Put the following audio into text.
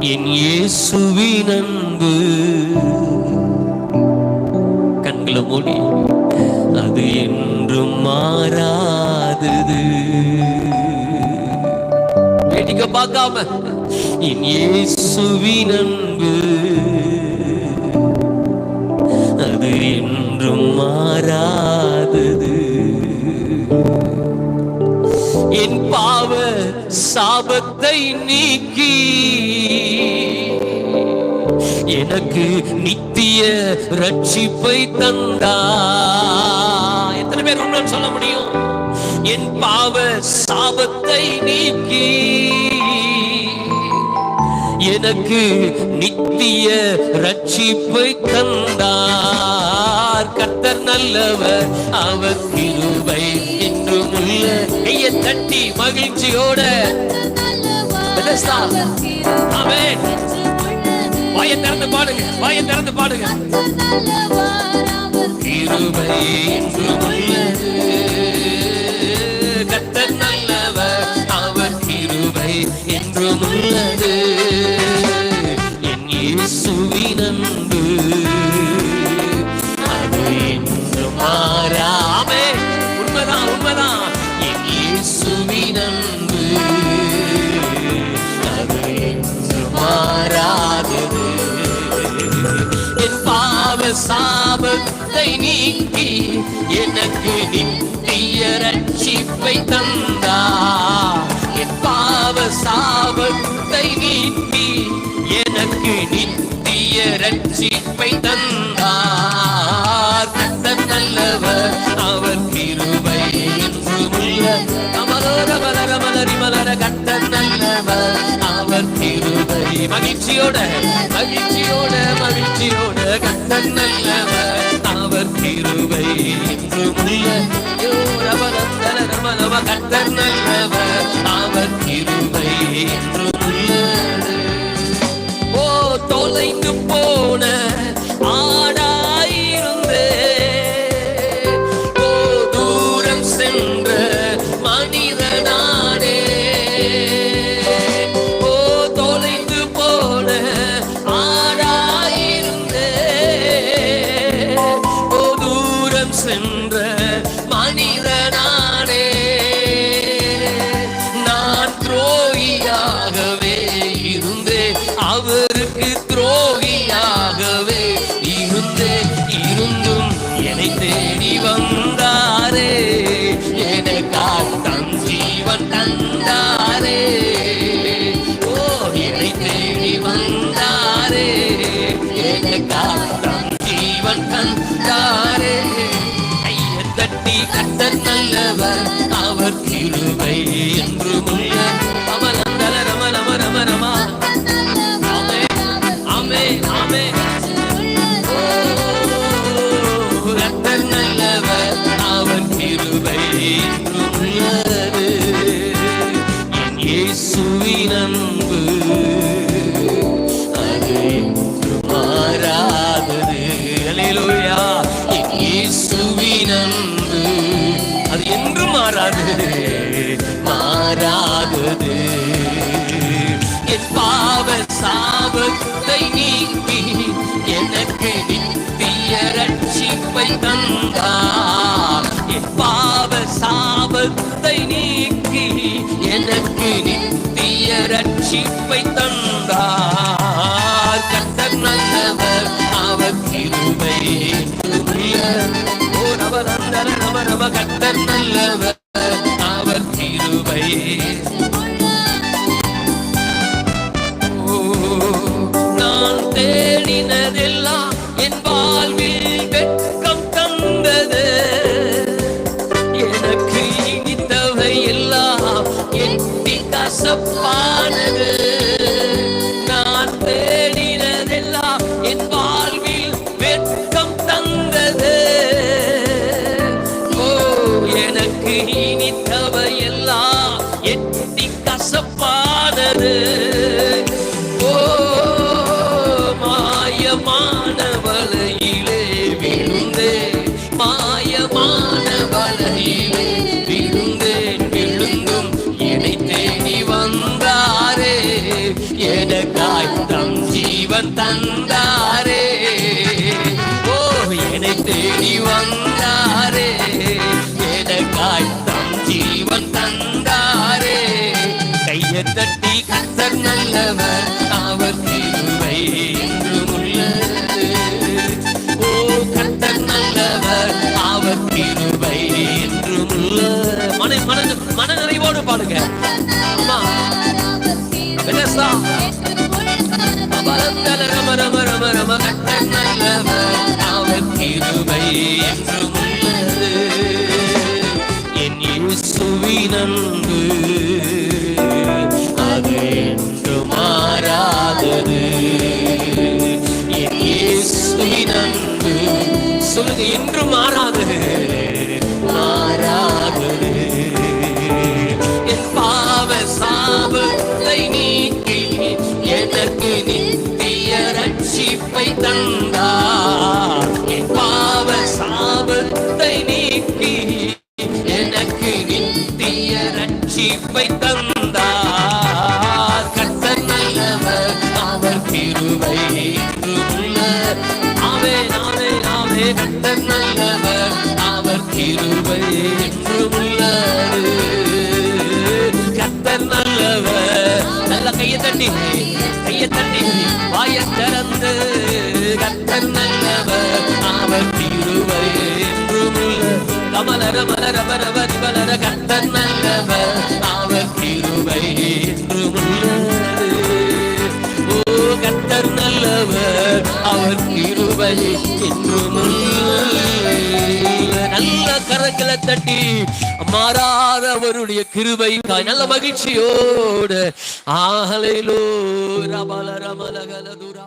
என் இயேசுவின் அன்பு. கண்களை மூடி அது என்றும் மாறாதது. வேடிக்கை பார்க்காம என் இயேசுவின் அன்பு. அது என்றும் மாறாதது. என் பாவ சாபத்தை நீக்கி. எனக்கு நித்திய ரட்சிப்பை தந்தா. எத்தனை பேர் உண்மை சொல்ல முடியும்? என் பாவ சாபத்தை நீக்கி. எனக்கு நித்திய ரட்சிப்பை தந்தார். கத்தர் நல்லவர் அவர் கிருபை என்றும் உள்ள கையை தட்டி மகிழ்ச்சியோட. வாய திறந்து பாடுங்க வாய திறந்து பாடுங்க. சாபத்தை நீக்கி எனக்கு நித்திய ரட்சிப்பை தந்தார் என் பாவ சாபத்தை நீக்கி எனக்கு நித்திய ரட்சிப்பை தந்தார் நல்லவர் மகிழ்ச்சியோட மகிழ்ச்சியோட மகிழ்ச்சியோட கண்ணன் நல்லவர். அவர் கிருபை என்றுமுள்ள யோரவரந்தர ரமணவ கர்த்தர் நல்லவர். அவர் என்னை தேடி வந்தாரே. எனக்காக தன் ஜீவன் தந்தாரே. ஓ என்னை தேடி வந்தாரே. எனக்காக தன் ஜீவன் தந்தாரே. கையை தட்டி கட்ட நல்லவர் அவர் கிருபை என்று முள்ள அமலந்தல ரம ரம ரம ரமா. ஆமே ஆமே ஆமே நீக்கி எனக்கு நித்திய ரட்சிப்பை தந்தார் என் பாவ சாபத்தை நீக்கி எனக்கு நித்திய ரட்சிப்பை தந்தார் கத்தர் நல்லவர் அவர் கிருபை ஓ நவ நந்தர நவ நவ கர்த்தர் நல்லவர் அவர் கிருபை upon தட்டி நல்லவர். அது மாறாதது என் சொல்லுங்க என்று மாறாதது மாறாதது. என் பாவ சாபத்தை நீக்கி எனக்கு நித்திய ரட்சிப்பை தந்தார். என் பாவ சாபத்தை நீக்கி எனக்கு நித்திய ரட்சிப்பை தந்தார் கர்த்தர் நல்லவர் அவர் கிருபை என்றுமுள்ள ஆவே ஆவே ஆவே நல்லவர் அவர் கிருபை கமலர மலர பரவ பலர கர்த்தர் நல்லவர் அவர் கிருபை என்றுமுள்ளது ஓ கர்த்தர் நல்லவர் அவர் கிருபை என்றுமுள்ளது நல்ல கரங்களை தட்டி மாறாத அவருடைய கிருபை நல்ல மகிழ்ச்சியோடு. ஆகலையிலோ ரமல ரமல கலதுரா